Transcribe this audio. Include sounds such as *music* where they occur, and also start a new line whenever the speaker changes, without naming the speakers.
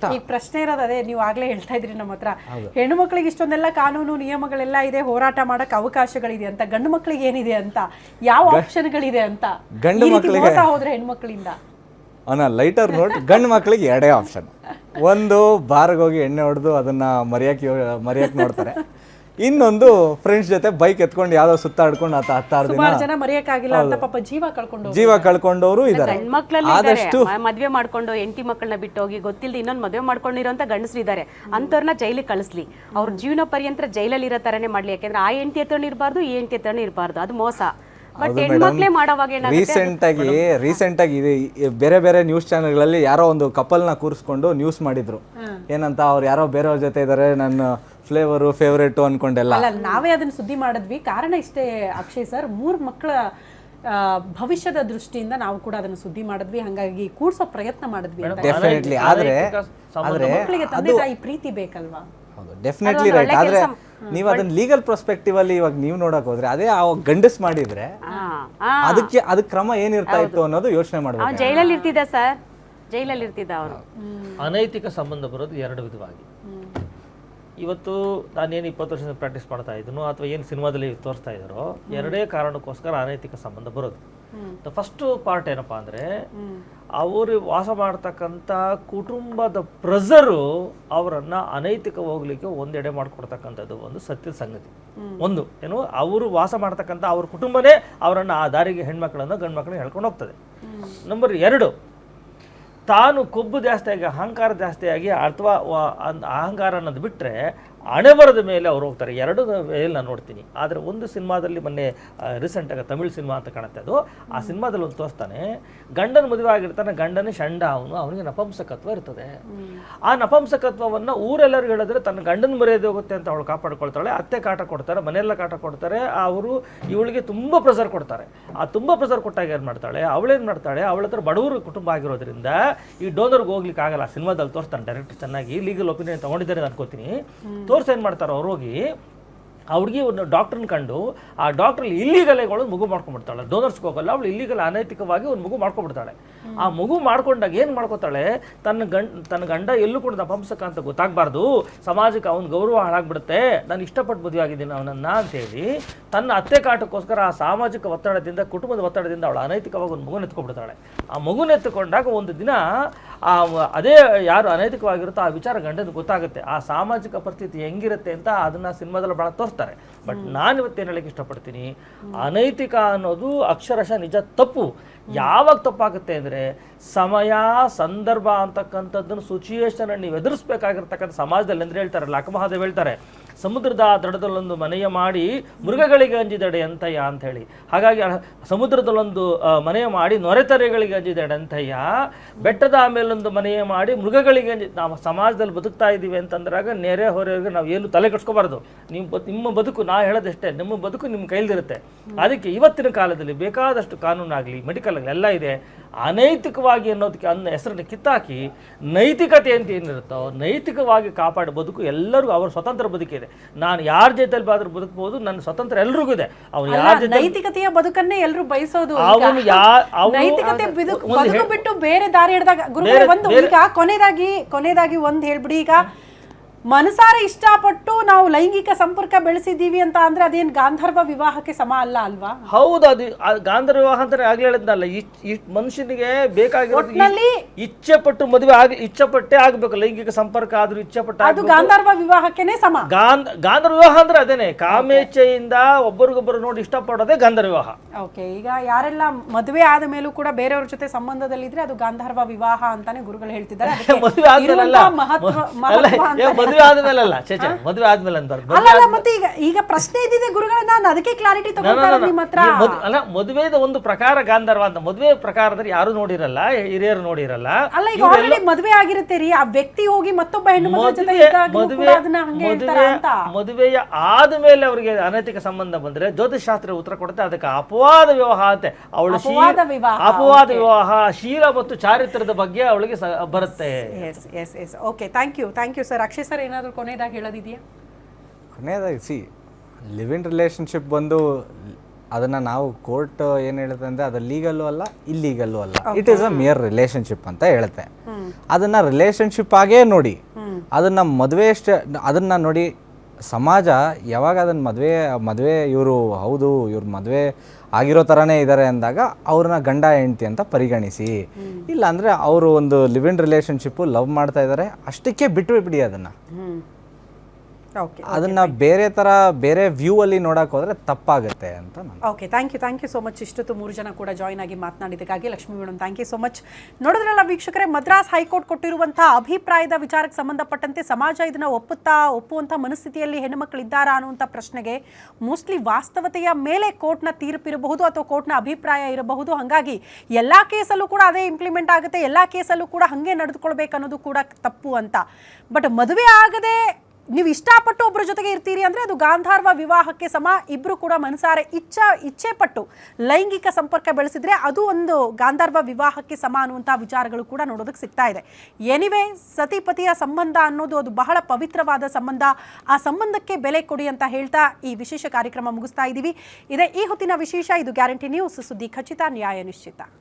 ಈಗ ಪ್ರಶ್ನೆ ಇರೋದು ಅದೇ ನೀವು ಆಗ್ಲೇ ಹೇಳ್ತಾ ಇದ್ರಿ ನಮ್ಮ ಹತ್ರ. ಹೆಣ್ಣು ಮಕ್ಕಳಿಗೆ ಇಷ್ಟೊಂದೆಲ್ಲ ಕಾನೂನು ನಿಯಮಗಳೆಲ್ಲ ಇದೆ ಹೋರಾಟ ಮಾಡಕ್ ಅವಕಾಶಗಳಿದೆ ಅಂತ. ಗಂಡು ಮಕ್ಕಳಿಗೆ ಏನಿದೆ ಅಂತ? ಯಾವ ಆಪ್ಷನ್ಗಳಿದೆ ಅಂತ?
ಗಂಡು ಮಕ್ಕಳಿಗೆ-
ಹೋದ್ರೆ ಹೆಣ್ಮಕ್ಳಿಂದ
ಅವನ ಲೈಟರ್ ನೋಟ್ ಗಂಡು ಮಕ್ಕಳಿಗೆ ಎರಡೇ ಆಪ್ಷನ್ ಒಂದು ಬಾರ್ಗೆ ಹೋಗಿ ಎಣ್ಣೆ ಹೊಡೆದು ಅದನ್ನ ಮರಿಯಕ್ಕೆ ಮರಿಯಕ್ಕೆ ನೋಡ್ತಾರೆ. ಇನ್ನೊಂದು ಫ್ರೆಂಡ್ಸ್ ಜೊತೆ ಬೈಕ್ ಎತ್ಕೊಂಡು ಯಾವ್ದೋ ಸುತ್ತಾಡ್ಕೊಂಡು ಆತ ಹತ್ತಾರು ದಿನ.
ಜನ ಮರೆಯಕ್ಕಾಗಿಲ್ಲ ಅಂತ ಪಾಪ ಜೀವ ಕಳ್ಕೊಂಡು
ಜೀವ ಕಳ್ಕೊಂಡವರು ಇದ್ದಾರೆ.
ಹೆಣ್ಮಕ್ಳಲ್ಲಿ
ಆದಷ್ಟು
ಮದ್ವೆ ಮಾಡ್ಕೊಂಡು ಎಂಟಿ ಮಕ್ಕಳನ್ನ ಬಿಟ್ಟು ಹೋಗಿ ಗೊತ್ತಿಲ್ಲದೆ ಇನ್ನೊಂದು ಮದುವೆ ಮಾಡ್ಕೊಂಡಿರೋಂಥ ಗಂಡಸರು ಇದ್ದಾರೆ ಅಂಥವ್ರನ್ನ ಜೈಲಿಗೆ ಕಳಿಸ್ಲಿ. ಅವ್ರ ಜೀವನ ಪರ್ಯಂತ ಜೈಲಲ್ಲಿ ಇರೋ ತರನೇ ಮಾಡ್ಲಿ. ಯಾಕಂದ್ರೆ ಆ ಎಂಟಿ ಹತ್ರನೂ ಇರಬಾರ್ದು ಈ ಎಂಟಿ ಹತ್ರನೂ ಇರಬಾರ್ದು. ಅದು ಮೋಸ.
ರೀಸೆಂಟ್ ಆಗಿ ರೀಸೆಂಟ್ ಆಗಿ ಬೇರೆ ಬೇರೆ ನ್ಯೂಸ್ ಚಾನೆಲ್ಗಳಲ್ಲಿ ಯಾರೋ ಒಂದು ಕಪಲ್ನ ಕೂರಿಸ್ಕೊಂಡು ನ್ಯೂಸ್ ಮಾಡಿದ್ರು. ಏನಂತ ಅವ್ರು ಯಾರೋ ಬೇರೆಯವ್ರ ಜೊತೆ ಇದ್ದಾರೆ ನನ್ನ ಫ್ಲೇವರು ಫೇವ್ರೇಟು ಅನ್ಕೊಂಡೆಲ್ಲ.
ಅಲ್ಲ ನಾವೇ ಅದನ್ನ ಸುದ್ದಿ ಮಾಡಿದ್ವಿ. ಕಾರಣ ಇಷ್ಟೇ ಅಕ್ಷಯ್ ಸರ್ ಮೂರ್ ಮಕ್ಕಳ ಆ, ಭವಿಷ್ಯದ ದೃಷ್ಟಿಯಿಂದ ನಾವು ಕೂಡ ಅದನ್ನ ಸುದ್ದಿ ಮಾಡಿದ್ವಿ. ಹಂಗಾಗಿ ಕೂಡ್ಸೋ ಪ್ರಯತ್ನ ಮಾಡಿದ್ವಿ ಅಂತ.
ಡೆಫಿನೆಟ್ಲಿ ಆದ್ರೆ ಆದ್ರೆ
ಮಕ್ಕಳಿಗೆ ತಂದೆ ತಾಯಿ ಪ್ರೀತಿ ಬೇಕಲ್ವಾ?
ಹೌದು ಡೆಫಿನೆಟ್ಲಿ ರೈಟ್ ಆದ್ರೆ ನೀವು ಅದನ್ನ ಲೀಗಲ್ ಪರ್ಸ್ಪೆಕ್ಟಿವ್ ಅಲ್ಲಿ ಇವಾಗ ನೀವು ನೋಡಕ್ ಹೋದ್ರೆ ಅದೇ ಆ ಗಂಡಸ್ ಮಾಡಿದ್ರೆ ಅದಕ್ಕೆ ಅದಕ್ಕೆ ಕ್ರಮ ಏನಿರ್ತಾ ಇತ್ತು ಅನ್ನೋದು ಯೋಚನೆ ಮಾಡ್ಬೇಕು.
ಅವ್ನು ಜೈಲಲ್ಲಿ ಇರ್ತಿದ್ದ ಸರ್. ಜೈಲಲ್ಲಿ ಇರ್ತಿದ್ದ ಅವರು
ಅನೈತಿಕ ಸಂಬಂಧ ಬರೋದು ಎರಡು ವಿಧವಾಗಿ. ಇವತ್ತು ನಾನೇನು ಇಪ್ಪತ್ತು ವರ್ಷದಿಂದ ಪ್ರಾಕ್ಟೀಸ್ ಮಾಡ್ತಾ ಇದ್ದೀನೋ ಅಥವಾ ಏನು ಸಿನಿಮಾದಲ್ಲಿ ತೋರಿಸ್ತಾ ಇದ್ದಾರೋ ಎರಡೇ ಕಾರಣಕ್ಕೋಸ್ಕರ ಅನೈತಿಕ ಸಂಬಂಧ ಬರೋದು. ಫಸ್ಟ್ ಪಾರ್ಟ್ ಏನಪ್ಪಾ ಅಂದ್ರೆ ಅವರು ವಾಸ ಮಾಡ್ತಕ್ಕಂಥ ಕುಟುಂಬದ ಪ್ರೆಸರು ಅವರನ್ನ ಅನೈತಿಕ ಹೋಗ್ಲಿಕ್ಕೆ ಒಂದೆಡೆ ಮಾಡಿಕೊಡ್ತಕ್ಕಂಥದ್ದು ಒಂದು ಸತ್ಯದ ಸಂಗತಿ. ಒಂದು ಏನು ಅವರು ವಾಸ ಮಾಡ್ತಕ್ಕಂಥ ಅವ್ರ ಕುಟುಂಬನೇ ಅವರನ್ನು ಆ ದಾರಿಗೆ ಹೆಣ್ಮಕ್ಳನ್ನ ಗಂಡು ಮಕ್ಕಳನ್ನ ಹೇಳ್ಕೊಂಡು ಹೋಗ್ತದೆ. ನಂಬರ್ ಎರಡು ತಾನು ಕೊಬ್ಬು ಜಾಸ್ತಿಯಾಗಿ ಅಹಂಕಾರ ಜಾಸ್ತಿಯಾಗಿ ಅಥವಾ ವ- ಅನ್- ಅಹಂಕಾರ ಅನ್ನೋದು ಬಿಟ್ಟರೆ ಅಣೆಬರದ ಮೇಲೆ ಅವ್ರು ಹೋಗ್ತಾರೆ. ಎರಡು ಮೇಲೆ ನಾನು ನೋಡ್ತೀನಿ. ಆದರೆ ಒಂದು ಸಿನಿಮಾದಲ್ಲಿ ಮೊನ್ನೆ ರೀಸೆಂಟಾಗಿ ತಮಿಳು ಸಿನಿಮಾ ಅಂತ ಕಾಣುತ್ತೆ ಅದು. ಆ ಸಿನಿಮಾದಲ್ಲಿ ಒಂದು ತೋರಿಸ್ತಾನೆ ಗಂಡನ ಮದುವೆ ಆಗಿರ್ತಾನೆ ಗಂಡನೇ ಶಂಡ ಅವನು ಅವನಿಗೆ ನಪಂಸಕತ್ವ ಇರ್ತದೆ. ಆ ನಪಂಸಕತ್ವವನ್ನು ಊರೆಲ್ಲರೂ ಹೇಳಿದ್ರೆ ತನ್ನ ಗಂಡನ ಮರ್ಯಾದೆ ಹೋಗುತ್ತೆ ಅಂತ ಅವಳು ಕಾಪಾಡ್ಕೊಳ್ತಾಳೆ. ಅತ್ತೆ ಕಾಟ ಕೊಡ್ತಾರೆ ಮನೆಯೆಲ್ಲ ಕಾಟ ಕೊಡ್ತಾರೆ. ಅವರು ಇವಳಿಗೆ ತುಂಬ ಪ್ರೆಸರ್ ಕೊಡ್ತಾರೆ. ಆ ತುಂಬ ಪ್ರೆಸರ್ ಕೊಟ್ಟಾಗ ಏನು ಮಾಡ್ತಾಳೆ? ಅವಳೇನು ಮಾಡ್ತಾಳೆ? ಅವಳ ಹತ್ರ ಬಡವರು ಕುಟುಂಬ ಆಗಿರೋದ್ರಿಂದ ಈ ಡೋನರ್ಗೆ ಹೋಗ್ಲಿಕ್ಕೆ ಆಗಲ್ಲ ಸಿನಿಮಾದಲ್ಲಿ ತೋರಿಸ್ತಾನೆ ಡೈರೆಕ್ಟರ್ ಚೆನ್ನಾಗಿ ಲೀಗಲ್ ಒಪಿನಿಯನ್ ತೊಗೊಂಡಿದ್ದಾರೆ ಅನ್ಕೋತೀನಿ. ತೋರ್ಸಿ ಏನು ಮಾಡ್ತಾರೆ ಅವ್ರು ಹೋಗಿ ಆ ಹುಡುಗಿ ಒಂದು ಡಾಕ್ಟ್ರನ್ನ ಕಂಡು ಆ ಡಾಕ್ಟರ್ ಇಲ್ಲಿಗಲೆಗಳು ಮಗು ಮಾಡ್ಕೊಂಡ್ಬಿಡ್ತಾಳೆ. ಡೋನರ್ಸ್ಗೆ ಹೋಗಲ್ಲ ಅವಳು ಇಲ್ಲಿಗಲ್ ಅನೈತಿಕವಾಗಿ ಒಂದು ಮಗು ಮಾಡ್ಕೊಂಡ್ಬಿಡ್ತಾಳೆ. ಆ ಮಗು ಮಾಡ್ಕೊಂಡಾಗ ಏನು ಮಾಡ್ಕೋತಾಳೆ? ತನ್ನ ಗಂಡ ತನ್ನ ಗಂಡ ಎಲ್ಲೂ ಕೂಡ ನಪಂಸಕ ಅಂತ ಗೊತ್ತಾಗಬಾರ್ದು. ಸಮಾಜಕ್ಕೆ ಅವನ ಗೌರವ ಹಾಳಾಗ್ಬಿಡುತ್ತೆ. ನಾನು ಇಷ್ಟಪಟ್ಟು ಮದುವೆ ಆಗಿದ್ದೀನಿ ಅವನನ್ನ ಅಂತೇಳಿ ತನ್ನ ಅತ್ತೆ ಕಾಟಕ್ಕೋಸ್ಕರ ಆ ಸಾಮಾಜಿಕ ಒತ್ತಡದಿಂದ ಕುಟುಂಬದ ಒತ್ತಡದಿಂದ ಅವಳು ಅನೈತಿಕವಾಗಿ ಒಂದು ಮಗು ಎತ್ಕೊಂಡ್ಬಿಡ್ತಾಳೆ. ಆ ಮಗುನ ಎತ್ತುಕೊಂಡಾಗ ಒಂದು ದಿನ ಆ ಅದೇ ಯಾರು ಅನೈತಿಕವಾಗಿರುತ್ತೋ ಆ ವಿಚಾರ ಗಂಡನಿಗೆ ಗೊತ್ತಾಗುತ್ತೆ. ಆ ಸಾಮಾಜಿಕ ಪರಿಸ್ಥಿತಿ ಹೆಂಗಿರುತ್ತೆ ಅಂತ ಅದನ್ನ ಸಿನಿಮಾದಲ್ಲಿ ಭಾಳ ತೋರಿಸ್ತಾರೆ. ಬಟ್ ನಾನು ಇವತ್ತೇನು ಹೇಳಕ್ಕೆ ಇಷ್ಟಪಡ್ತೀನಿ ಅನೈತಿಕ ಅನ್ನೋದು ಅಕ್ಷರಶಃ ನಿಜ ತಪ್ಪು. ಯಾವಾಗ ತಪ್ಪಾಗುತ್ತೆ ಅಂದರೆ ಸಮಯ ಸಂದರ್ಭ ಅಂತಕ್ಕಂಥದ್ದನ್ನು ಸಿಚುಯೇಷನ್ ನೀವು ಎದುರಿಸ್ಬೇಕಾಗಿರ್ತಕ್ಕಂಥ ಸಮಾಜದಲ್ಲಿ ಅಂದ್ರೆ ಹೇಳ್ತಾರೆ ಅಕ್ಕಮಹಾದೇವ್ ಹೇಳ್ತಾರೆ ಸಮುದ್ರದ ದಡದಲ್ಲೊಂದು ಮನೆಯ ಮಾಡಿ ಮೃಗಗಳಿಗೆ ಅಂಜಿದಡೆ ಅಂತಯ್ಯ ಅಂತ ಹೇಳಿ ಹಾಗಾಗಿ ಸಮುದ್ರದಲ್ಲೊಂದು ಮನೆಯ ಮಾಡಿ ನೊರೆತರೆಗಳಿಗೆ ಅಂಜಿದಡೆ ಅಂತಯ್ಯ ಬೆಟ್ಟದ ಆಮೇಲೊಂದು ಮನೆಯ ಮಾಡಿ ಮೃಗಗಳಿಗೆ ಅಂಜಿ, ನಾವು ಸಮಾಜದಲ್ಲಿ ಬದುಕ್ತಾ ಇದ್ದೀವಿ ಅಂತಂದ್ರಾಗ ನೆರೆ ಹೊರೆಯವರಿಗೆ ನಾವು ಏನು ತಲೆ ಕಟ್ಸ್ಕೋಬಾರ್ದು ನಿಮ್ಮ ನಿಮ್ಮ ಬದುಕು ನಾ ಹೇಳೋದಷ್ಟೇ, ನಿಮ್ಮ ಬದುಕು ನಿಮ್ಮ ಕೈಲಿರುತ್ತೆ. ಅದಕ್ಕೆ ಇವತ್ತಿನ ಕಾಲದಲ್ಲಿ ಬೇಕಾದಷ್ಟು ಕಾನೂನಾಗಲಿ ಮೆಡಿಕಲ್ ಆಗಲಿ ಎಲ್ಲ ಇದೆ. ಅನೈತಿಕವಾಗಿ ಅನ್ನೋದಕ್ಕೆ ಅನ್ನ ಹೆಸರನ್ನು ಕಿತ್ತಾಕಿ ನೈತಿಕತೆ ಅಂತ ಏನಿರುತ್ತೋ, ನೈತಿಕವಾಗಿ ಕಾಪಾಡಿ ಬದುಕು ಎಲ್ಲರಿಗೂ, ಅವರ ಸ್ವತಂತ್ರ ಬದುಕಿದೆ. ನಾನು ಯಾರ ಜೊತೆಲಿ ಬಾದ್ರೂ ಬದುಕಬಹುದು ನನ್ನ ಸ್ವತಂತ್ರ ಎಲ್ರಿಗೂ ಇದೆ ಅವ್ನು ಯಾರ ಜೊತೆ
ನೈತಿಕತೆಯ ಬದುಕನ್ನೇ ಎಲ್ಲರೂ ಬಯಸೋದು.
ಅವನು
ನೈತಿಕತೆ ಬದುಕು ಬಿಟ್ಟು ಬೇರೆ ದಾರಿ ಹಿಡಿದಾಗ ಗುರುಗಳು ಒಂದು ಈಗ ಕೊನೆಯದಾಗಿ ಕೊನೆಯದಾಗಿ ಒಂದ್ ಹೇಳ್ಬಿಡಿ ಈಗ ಮನಸಾರೆ ಇಷ್ಟಪಟ್ಟು ನಾವು ಲೈಂಗಿಕ ಸಂಪರ್ಕ ಬೆಳೆಸಿದೀವಿ ಅಂತ ಅಂದ್ರೆ ಅದೇನು ಗಾಂಧರ್ವ ವಿವಾಹಕ್ಕೆ ಸಮ ಅಲ್ಲ ಅಲ್ವಾ?
ಹೌದು ಅದು ಆ ಗಾಂಧರ್ವ ವಿವಾಹ ಅಂತ ಆಗ್ಲೇ ಹೇಳಿದ್ನಲ್ಲ ಇಚ್- ಇಷ್ಟ್ ಮನುಷ್ಯನಿಗೆ ಬೇಕಾಗಿರೋದು
ಒಟ್ನಲ್ಲಿ-
ಇ- ಇಚ್ಛೆ ಪಟ್ಟು ಮದುವೆ ಆಗಿ ಇಚ್ಛೆ ಪಟ್ಟೆ ಆಗ್ಬೇಕು ಲೈಂಗಿಕ ಸಂಪರ್ಕ ಆದ್ರೂ ಇಚ್ಛೆ ಪಟ್ಟ
ಅದು
ಆಗ್ಬೇಕು.
ಗಾಂಧರ್ವ ವಿವಾಹಕ್ಕೆನೆ ಸಮ.
ಗಾಂಧ ಗಾಂಧರ್ವ ವಿವಾಹ ಅಂದ್ರೆ ಅದೇನೆ ಕಾಮೇಚ್ಛೆಯಿಂದ ಒಬ್ಬರಿಗೊಬ್ಬರು ನೋಡಿ ಇಷ್ಟಪಡೋದೇ ಗಾಂಧರ್ವ ವಿವಾಹ.
ಓಕೆ ಈಗ ಯಾರೆಲ್ಲ ಮದುವೆ ಆದ ಮೇಲೂ ಕೂಡ ಬೇರೆಯವ್ರ ಜೊತೆ ಸಂಬಂಧದಲ್ಲಿದ್ರೆ ಅದು ಗಾಂಧರ್ವ ವಿವಾಹ ಅಂತಾನೆ ಗುರುಗಳು ಹೇಳ್ತಿದ್ದಾರೆ. ಅದಕ್ಕೆ *laughs*
ಮದುವೆ
ಇರುವಂತಹ ಮಹತ್ವ
ಅಲ್ಲ,
ಮಹತ್ವ
ಏ,
ಅಂತ
ಮದುವೆ ಆದ್ಮೇಲಲ್ಲ ಅಲ್ಲ ಚೇಚ ಮದುವೆ ಆದ್ಮೇಲೆ ಅಂತ
ಅಲ್ಲ ಮತ್ತೆ ಈಗ ಈಗ ಪ್ರಶ್ನೆ ಇದ್ದಿದೆ ಗುರುಗಳ ನಾನು ಅದಕ್ಕೆ ಕ್ಲಾರಿಟಿ ಇರೋದು ನಿಮ್ಮ ಹತ್ರ.
ಅಲ್ಲ ಮದುವೆದ ಒಂದು ಪ್ರಕಾರ ಗಾಂಧರ್ವ ಅಂತ ಮದುವೆ ಪ್ರಕಾರದಲ್ಲಿ ಯಾರು ನೋಡಿರಲ್ಲ ಹಿರಿಯರು ನೋಡಿರಲ್ಲ.
ಅಲ್ಲ ಈಗ ಆಲ್ರೆಡಿ ಮದುವೆ ಆಗಿರುತ್ತೆ ರೀ ಆ ವ್ಯಕ್ತಿ ಹೋಗಿ ಮತ್ತೊಬ್ಬ ಹೆಣ್ಣು ಮದುವೆ ಜೊತೆ
ಮದುವೆ
ಇದ್ದಾಗ್ಲೂ
ಮದುವೆ
ಕೂಡ ಅದನ್ನ ಹಂಗೆ ಹೇಳ್ತಾರ ಅಂತ?
ಮದುವೆಯ ಆದ್ಮೇಲೆ ಅವರಿಗೆ ಅನೈತಿಕ ಸಂಬಂಧ ಬಂದ್ರೆ ಜ್ಯೋತಿಷ್ ಶಾಸ್ತ್ರ ಉತ್ತರ ಕೊಡುತ್ತೆ ಅದಕ್ಕೆ ಅಪವಾದ ವಿವಾಹ ಅಂತೆ. ಅವಳು
ಅಪವಾದ ವಿವಾಹ,
ಅಪವಾದ ವಿವಾಹ ಶೀಲ ಮತ್ತು ಚಾರಿತ್ರದ ಬಗ್ಗೆ ಅವಳಿಗೆ ಬರುತ್ತೆ.
Yes yes yes okay thank you thank you sir Akshay sir ಏನಾದ್ರು ಕೊನೆಯದಾಗಿ ಹೇಳೋದಿದೆಯಾ?
ಕೊನೆಯದಾಗಿ ಸಿ ಲಿವ್ ಇನ್ ರಿಲೇಷನ್ಶಿಪ್ ಬಂದು ಅದನ್ನ ನಾವು ಕೋರ್ಟ್ ಏನು ಹೇಳುತ್ತೆ ಅಂದ್ರೆ ಅದು ಲೀಗಲ್ಲು ಅಲ್ಲ ಇಲ್ಲೀಗಲ್ಲು ಅಲ್ಲ. It is a mere relationship ಅಂತ ಹೇಳುತ್ತೆ. ಅದನ್ನು ರಿಲೇಶನ್ಶಿಪ್ ಆಗೇ ನೋಡಿ. ಅದನ್ನ ಮದುವೆ ಅಷ್ಟೇ ಅದನ್ನ ನೋಡಿ ಸಮಾಜ ಯಾವಾಗ ಅದನ್ನು ಮದುವೆ ಮದುವೆ ಇವರು ಹೌದು ಇವ್ರ ಮದುವೆ ಆಗಿರೋ ಥರನೇ ಇದ್ದಾರೆ ಅಂದಾಗ ಅವ್ರನ್ನ ಗಂಡ ಹೆಂಡತಿ ಅಂತ ಪರಿಗಣಿಸಿ. ಇಲ್ಲ ಅಂದರೆ ಅವರು ಒಂದು ಲಿವ್ ಇನ್ ರಿಲೇಶನ್ಶಿಪ್ಪು ಲವ್ ಮಾಡ್ತಾ ಇದ್ದಾರೆ ಅಷ್ಟಕ್ಕೆ ಬಿಟ್ಟು ಬಿಡಿ ಅದನ್ನು ಅದನ್ನ ಬೇರೆ ಥರ ಬೇರೆ ವ್ಯೂ ಅಲ್ಲಿ ನೋಡಕ್ ಹೋದ್ರೆ ತಪ್ಪಾಗುತ್ತೆ ಅಂತ
okay thank you thank you so much ಇಷ್ಟೊತ್ತು ಮೂರು ಜನ ಕೂಡ ಜಾಯ್ನ್ ಆಗಿ ಮಾತನಾಡಿದ್ದಕ್ಕಾಗಿ Lakshmi madam thank you so much ನೋಡಿದ್ರಲ್ಲ ವೀಕ್ಷಕರೇ ಮದ್ರಾಸ್ ಹೈಕೋರ್ಟ್ ಕೊಟ್ಟಿರುವಂತಹ ಅಭಿಪ್ರಾಯದ ವಿಚಾರಕ್ಕೆ ಸಂಬಂಧಪಟ್ಟಂತೆ ಸಮಾಜ ಇದನ್ನ ಒಪ್ಪುತ್ತಾ ಒಪ್ಪುವಂಥ ಮನಸ್ಥಿತಿಯಲ್ಲಿ ಹೆಣ್ಣುಮಕ್ಕಳಿದ್ದಾರಾ ಅನ್ನುವಂಥ ಪ್ರಶ್ನೆಗೆ ಮೋಸ್ಟ್ಲಿ ವಾಸ್ತವತೆಯ ಮೇಲೆ ಕೋರ್ಟ್ನ ತೀರ್ಪಿರಬಹುದು ಅಥವಾ ಕೋರ್ಟ್ನ ಅಭಿಪ್ರಾಯ ಇರಬಹುದು. ಹಾಗಾಗಿ ಎಲ್ಲ ಕೇಸಲ್ಲೂ ಕೂಡ ಅದೇ ಇಂಪ್ಲಿಮೆಂಟ್ ಆಗುತ್ತೆ ಎಲ್ಲ ಕೇಸಲ್ಲೂ ಕೂಡ ಹಾಗೆ ನಡೆದುಕೊಳ್ಬೇಕು ಅನ್ನೋದು ಕೂಡ ತಪ್ಪು ಅಂತ. ಬಟ್ ಮದುವೆ ಆಗದೆ ನೀವು ಇಷ್ಟಪಟ್ಟು ಒಬ್ಬರ ಜೊತೆಗೆ ಇರ್ತೀರಿ ಅಂದರೆ ಅದು ಗಾಂಧಾರ್ವ ವಿವಾಹಕ್ಕೆ ಸಮ. ಇಬ್ಬರು ಕೂಡ ಮನಸಾರೆ ಇಚ್ಛಾ ಇಚ್ಛೆ ಪಟ್ಟು ಲೈಂಗಿಕ ಸಂಪರ್ಕ ಬೆಳೆಸಿದ್ರೆ ಅದು ಒಂದು ಗಾಂಧಾರ್ವ ವಿವಾಹಕ್ಕೆ ಸಮ ಅನ್ನುವಂಥ ವಿಚಾರಗಳು ಕೂಡ ನೋಡೋದಕ್ಕೆ ಸಿಗ್ತಾ ಇದೆ. ಎನಿವೆ ಸತಿಪತಿಯ ಸಂಬಂಧ ಅನ್ನೋದು ಅದು ಬಹಳ ಪವಿತ್ರವಾದ ಸಂಬಂಧ. ಆ ಸಂಬಂಧಕ್ಕೆ ಬೆಲೆ ಕೊಡಿ ಅಂತ ಹೇಳ್ತಾ ಈ ವಿಶೇಷ ಕಾರ್ಯಕ್ರಮ ಮುಗಿಸ್ತಾ ಇದ್ದೀವಿ ಇದೇ ಈ ಹೊತ್ತಿನ ವಿಶೇಷ, ಇದು ಗ್ಯಾರಂಟಿ ನ್ಯೂಸ್. ಸುದ್ದಿ ಖಚಿತ, ನ್ಯಾಯ ನಿಶ್ಚಿತ.